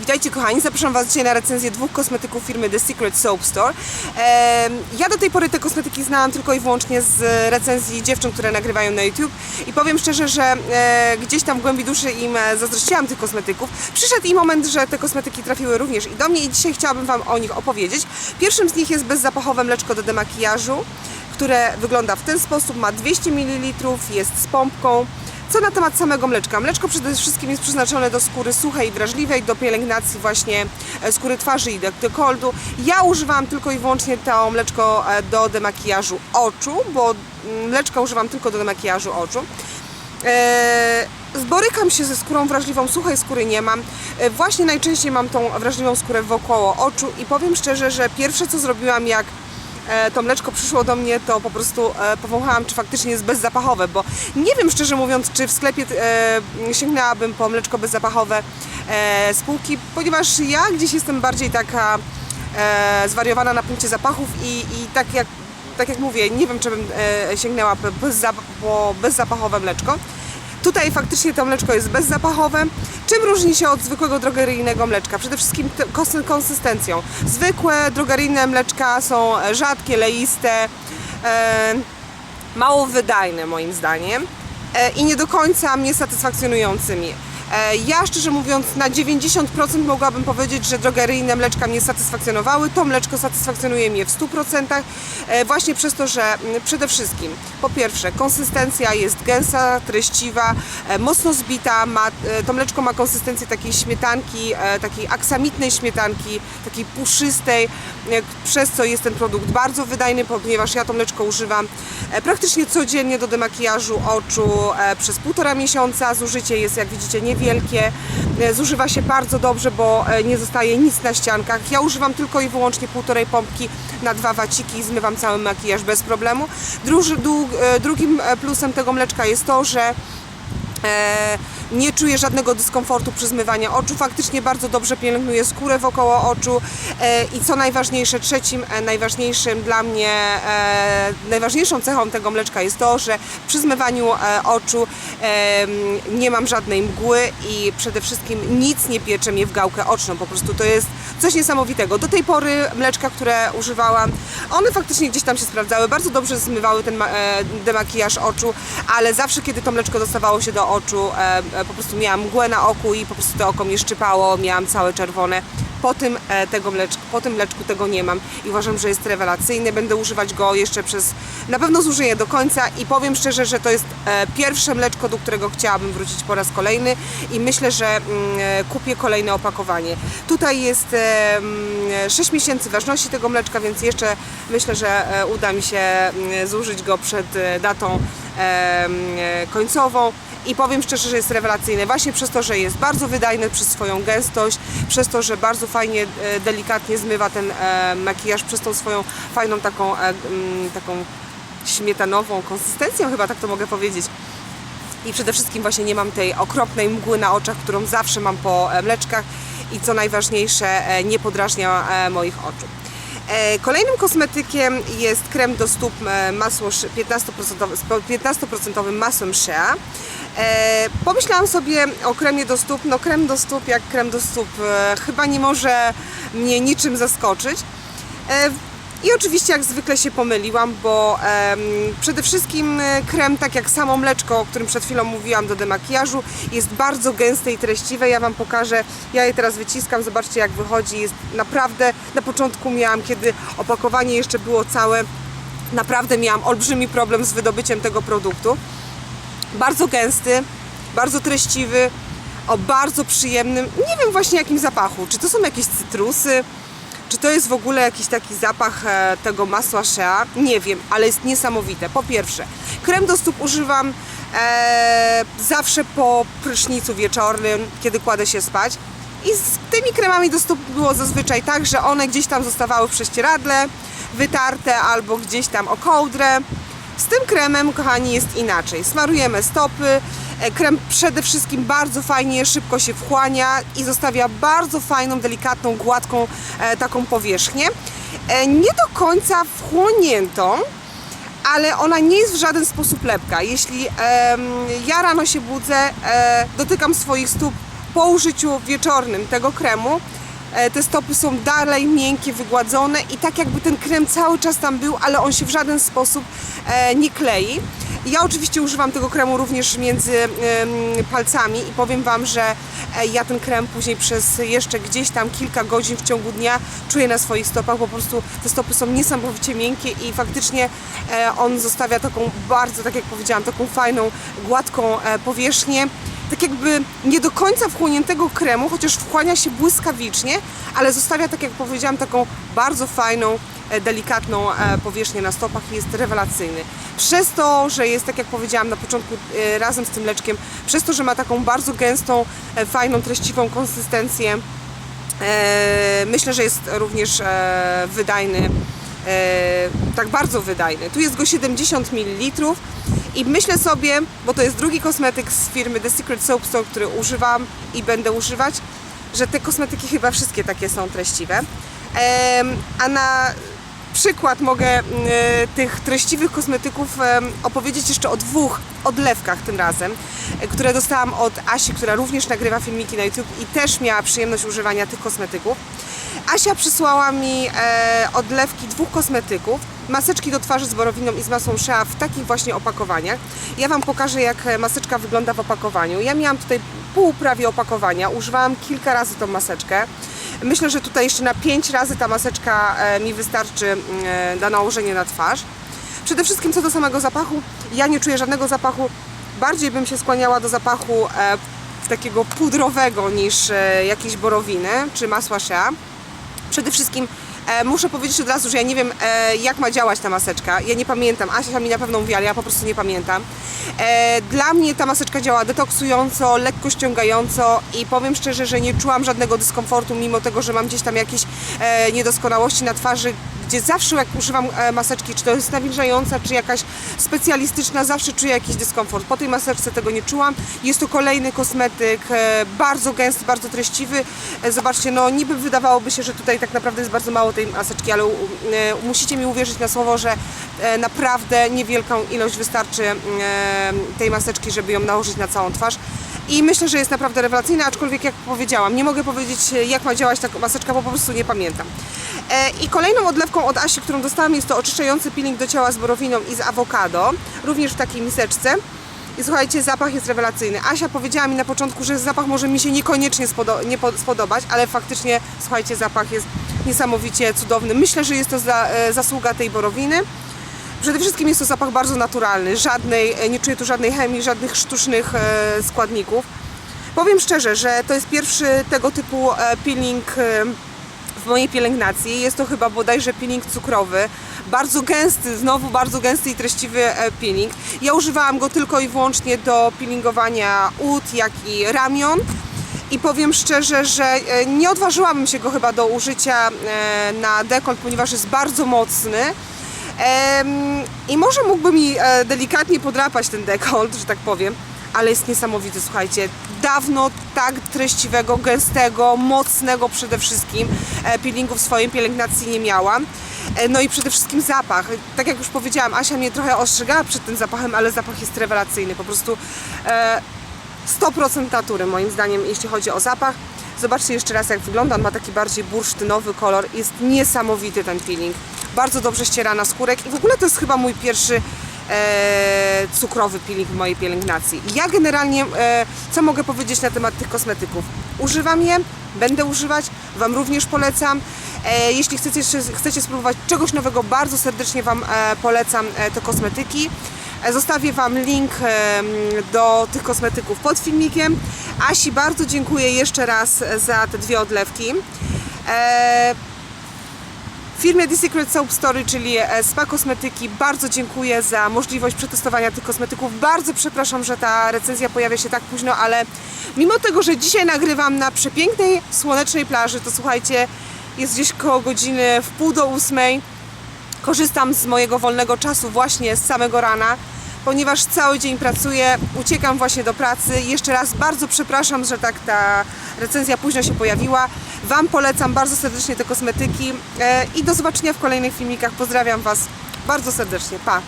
Witajcie kochani, zapraszam Was dzisiaj na recenzję dwóch kosmetyków firmy The Secret Soap Store. Ja do tej pory te kosmetyki znałam tylko i wyłącznie z recenzji dziewczyn, które nagrywają na YouTube i powiem szczerze, że e, gdzieś tam w głębi duszy im e, zazdrościłam tych kosmetyków. Przyszedł i moment, że te kosmetyki trafiły również i do mnie i dzisiaj chciałabym Wam o nich opowiedzieć. Pierwszym z nich jest bezzapachowe mleczko do demakijażu, które wygląda w ten sposób, ma 200 ml, jest z pompką. Co na temat samego mleczka? Mleczko przede wszystkim jest przeznaczone do skóry suchej i wrażliwej, do pielęgnacji właśnie e, skóry twarzy i dekoldu. Ja używam tylko i wyłącznie to mleczko e, do demakijażu oczu, bo mm, mleczka używam tylko do demakijażu oczu. E, Borykam się ze skórą wrażliwą, suchej skóry nie mam. Właśnie najczęściej mam tą wrażliwą skórę wokoło oczu i powiem szczerze, że pierwsze co zrobiłam jak to mleczko przyszło do mnie, to po prostu e, powąchałam, czy faktycznie jest bezzapachowe, bo nie wiem szczerze mówiąc, czy w sklepie e, sięgnęłabym po mleczko bezzapachowe e, z półki, ponieważ ja gdzieś jestem bardziej taka e, zwariowana na punkcie zapachów i, i tak jak tak jak mówię, nie wiem, czy bym e, sięgnęła po bezzapachowe mleczko. Tutaj faktycznie to mleczko jest bezzapachowe. Czym różni się od zwykłego drogeryjnego mleczka? Przede wszystkim konsystencją. Zwykłe drogeryjne mleczka są rzadkie, leiste, e, mało wydajne moim zdaniem e, i nie do końca mnie satysfakcjonującymi. E, Ja szczerze mówiąc na 90% mogłabym powiedzieć, że drogeryjne mleczka mnie satysfakcjonowały. To mleczko satysfakcjonuje mnie w 100% e, właśnie przez to, że mm, przede wszystkim po pierwsze konsystencja jest gęsta, treściwa, e, mocno zbita, ma, to mleczko ma konsystencję takiej śmietanki, takiej aksamitnej śmietanki, takiej puszystej, przez co jest ten produkt bardzo wydajny, ponieważ ja to mleczko używam praktycznie codziennie do demakijażu oczu przez półtora miesiąca. Zużycie jest jak widzicie niewielkie, E, zużywa się bardzo dobrze, bo e, nie zostaje nic na ściankach. Ja używam tylko i wyłącznie półtorej pompki na dwa waciki i zmywam cały makijaż bez problemu. E, drugim plusem tego mleczka jest to, że nie czuję żadnego dyskomfortu przy zmywaniu oczu. Faktycznie bardzo dobrze pielęgnuje skórę wokoło oczu. E, I co najważniejsze, trzecim e, najważniejszym dla mnie, e, najważniejszą cechą tego mleczka jest to, że przy zmywaniu oczu nie mam żadnej mgły i przede wszystkim nic nie piecze mnie w gałkę oczną. Po prostu to jest coś niesamowitego. Do tej pory mleczka, które używałam, one faktycznie gdzieś tam się sprawdzały. Bardzo dobrze zmywały ten ma- demakijaż oczu, ale zawsze kiedy to mleczko dostawało się do oczu, po prostu miałam mgłę na oku i po prostu to oko mnie szczypało, miałam całe czerwone. Po tym, e, tego mleczku, po tym mleczku tego nie mam i uważam, że jest rewelacyjny. Będę używać go jeszcze przez, na pewno zużyję do końca i powiem szczerze, że to jest e, pierwsze mleczko, do którego chciałabym wrócić po raz kolejny i myślę, że mm, e, kupię kolejne opakowanie. Tutaj jest e, mm, 6 miesięcy ważności tego mleczka, więc jeszcze myślę, że e, uda mi się mm, zużyć go przed e, datą e, e, końcową i powiem szczerze, że jest rewelacyjny właśnie przez to, że jest bardzo wydajny przez swoją gęstość, przez to, że bardzo fajnie, e, delikatnie zmywa ten e, makijaż, przez tą swoją fajną taką, e, mm, taką śmietanową konsystencją, chyba tak to mogę powiedzieć. I przede wszystkim właśnie nie mam tej okropnej mgły na oczach, którą zawsze mam po mleczkach i co najważniejsze, nie podrażnia moich oczu. Kolejnym kosmetykiem jest krem do stóp masło sz- 15% z po- 15% masłem Shea. E, Pomyślałam sobie o kremie do stóp, no krem do stóp jak krem do stóp e, chyba nie może mnie niczym zaskoczyć. E, I oczywiście jak zwykle się pomyliłam, bo em, przede wszystkim e, krem, tak jak samo mleczko, o którym przed chwilą mówiłam do demakijażu, jest bardzo gęste i treściwe. Ja Wam pokażę, ja je teraz wyciskam, zobaczcie jak wychodzi. Jest naprawdę, na początku miałam, kiedy opakowanie jeszcze było całe, naprawdę miałam olbrzymi problem z wydobyciem tego produktu. Bardzo gęsty, bardzo treściwy, o bardzo przyjemnym, nie wiem właśnie jakim zapachu. Czy to są jakieś cytrusy, czy to jest w ogóle jakiś taki zapach e, tego masła Shea? Nie wiem, ale jest niesamowite. Po pierwsze, krem do stóp używam e, zawsze po prysznicu wieczornym, kiedy kładę się spać. I z tymi kremami do stóp było zazwyczaj tak, że one gdzieś tam zostawały w prześcieradle, wytarte albo gdzieś tam o kołdrę. Z tym kremem, kochani, jest inaczej. Smarujemy stopy. e, Krem przede wszystkim bardzo fajnie, szybko się wchłania i zostawia bardzo fajną, delikatną, gładką e, taką powierzchnię. E, nie do końca wchłoniętą, ale ona nie jest w żaden sposób lepka. Jeśli ja rano się budzę, dotykam swoich stóp, po użyciu wieczornym tego kremu te stopy są dalej miękkie, wygładzone i tak jakby ten krem cały czas tam był, ale on się w żaden sposób e, nie klei. Ja oczywiście używam tego kremu również między palcami i powiem Wam, że e, ja ten krem później przez jeszcze gdzieś tam kilka godzin w ciągu dnia czuję na swoich stopach, po prostu te stopy są niesamowicie miękkie i faktycznie e, on zostawia taką bardzo, tak jak powiedziałam, taką fajną, gładką e, powierzchnię tak jakby nie do końca wchłoniętego kremu, chociaż wchłania się błyskawicznie, ale zostawia, tak jak powiedziałam, taką bardzo fajną, e, delikatną e, powierzchnię na stopach i jest rewelacyjny. Przez to, że jest, tak jak powiedziałam na początku, e, razem z tym leczkiem, przez to, że ma taką bardzo gęstą, fajną, treściwą konsystencję, myślę, że jest również wydajny, tak bardzo wydajny. Tu jest go 70 ml i myślę sobie, bo to jest drugi kosmetyk z firmy The Secret Soap Store, który używam i będę używać, że te kosmetyki chyba wszystkie takie są treściwe. A na przykład mogę tych treściwych kosmetyków opowiedzieć jeszcze o dwóch odlewkach tym razem, e, które dostałam od Asi, która również nagrywa filmiki na YouTube i też miała przyjemność używania tych kosmetyków. Asia przysłała mi e, odlewki dwóch kosmetyków, maseczki do twarzy z borowiną i z masą Shea w takich właśnie opakowaniach. Ja Wam pokażę, jak e, maseczka wygląda w opakowaniu. Ja miałam tutaj pół prawie opakowania, używałam kilka razy tą maseczkę. Myślę, że tutaj jeszcze na 5 razy ta maseczka e, mi wystarczy mm, e, na nałożenie na twarz. Przede wszystkim co do samego zapachu, ja nie czuję żadnego zapachu. Bardziej bym się skłaniała do zapachu takiego pudrowego niż jakieś borowiny czy masła Shea. Przede wszystkim e, muszę powiedzieć od razu, że ja nie wiem e, jak ma działać ta maseczka. Ja nie pamiętam. Asia mi na pewno mówi, ale ja po prostu nie pamiętam. E, dla mnie ta maseczka działa detoksująco, lekko ściągająco i powiem szczerze, że nie czułam żadnego dyskomfortu, mimo tego, że mam gdzieś tam jakieś e, niedoskonałości na twarzy, gdzie zawsze jak używam e, maseczki, czy to jest nawilżająca, czy jakaś specjalistyczna, zawsze czuję jakiś dyskomfort. Po tej maseczce tego nie czułam. Jest to kolejny kosmetyk, e, bardzo gęsty, bardzo treściwy. E, Zobaczcie, no niby wydawałoby się, że tutaj tak naprawdę jest bardzo mało tej maseczki, ale musicie mi uwierzyć na słowo, że naprawdę niewielką ilość wystarczy tej maseczki, żeby ją nałożyć na całą twarz. I myślę, że jest naprawdę rewelacyjna, aczkolwiek jak powiedziałam, nie mogę powiedzieć jak ma działać ta maseczka, bo po prostu nie pamiętam. E, I kolejną odlewką od Asi, którą dostałam jest to oczyszczający peeling do ciała z borowiną i z awokado, również w takiej miseczce. I słuchajcie, zapach jest rewelacyjny. Asia powiedziała mi na początku, że zapach może mi się niekoniecznie spodo- nie po- spodobać, ale faktycznie, słuchajcie, zapach jest niesamowicie cudowny. Myślę, że jest to za, e, zasługa tej borowiny. Przede wszystkim jest to zapach bardzo naturalny, żadnej, e, nie czuję tu żadnej chemii, żadnych sztucznych e, składników. Powiem szczerze, że to jest pierwszy tego typu e, peeling e, w mojej pielęgnacji. Jest to chyba bodajże peeling cukrowy. Bardzo gęsty, znowu bardzo gęsty i treściwy e, peeling. Ja używałam go tylko i wyłącznie do peelingowania ud, jak i ramion. I powiem szczerze, że e, nie odważyłabym się go chyba do użycia e, na dekolt, ponieważ jest bardzo mocny. I może mógłby mi delikatnie podrapać ten dekolt, że tak powiem, ale jest niesamowity, słuchajcie. Dawno tak treściwego, gęstego, mocnego przede wszystkim e, peelingu w swojej pielęgnacji nie miałam. E, No i przede wszystkim zapach. Tak jak już powiedziałam, Asia mnie trochę ostrzegała przed tym zapachem, ale zapach jest rewelacyjny. Po prostu e, 100% natury moim zdaniem, jeśli chodzi o zapach. Zobaczcie jeszcze raz jak wygląda, on ma taki bardziej bursztynowy kolor, jest niesamowity ten peeling. Bardzo dobrze ściera na skórek i w ogóle to jest chyba mój pierwszy e, cukrowy peeling w mojej pielęgnacji. Ja generalnie, e, co mogę powiedzieć na temat tych kosmetyków? Używam je, będę używać, Wam również polecam. E, jeśli chcecie, chcecie spróbować czegoś nowego, bardzo serdecznie Wam e, polecam e, te kosmetyki. E, Zostawię Wam link em, do tych kosmetyków pod filmikiem. Asi bardzo dziękuję jeszcze raz za te dwie odlewki. Firmie The Secret Soap Story, czyli e, Spa Kosmetyki, bardzo dziękuję za możliwość przetestowania tych kosmetyków. Bardzo przepraszam, że ta recenzja pojawia się tak późno, ale mimo tego, że dzisiaj nagrywam na przepięknej, słonecznej plaży, to słuchajcie, jest gdzieś koło godziny w pół do ósmej. Korzystam z mojego wolnego czasu właśnie z samego rana, ponieważ cały dzień pracuję, uciekam właśnie do pracy. Jeszcze raz bardzo przepraszam, że tak ta recenzja późno się pojawiła. Wam polecam bardzo serdecznie te kosmetyki e, i do zobaczenia w kolejnych filmikach. Pozdrawiam Was bardzo serdecznie. Pa!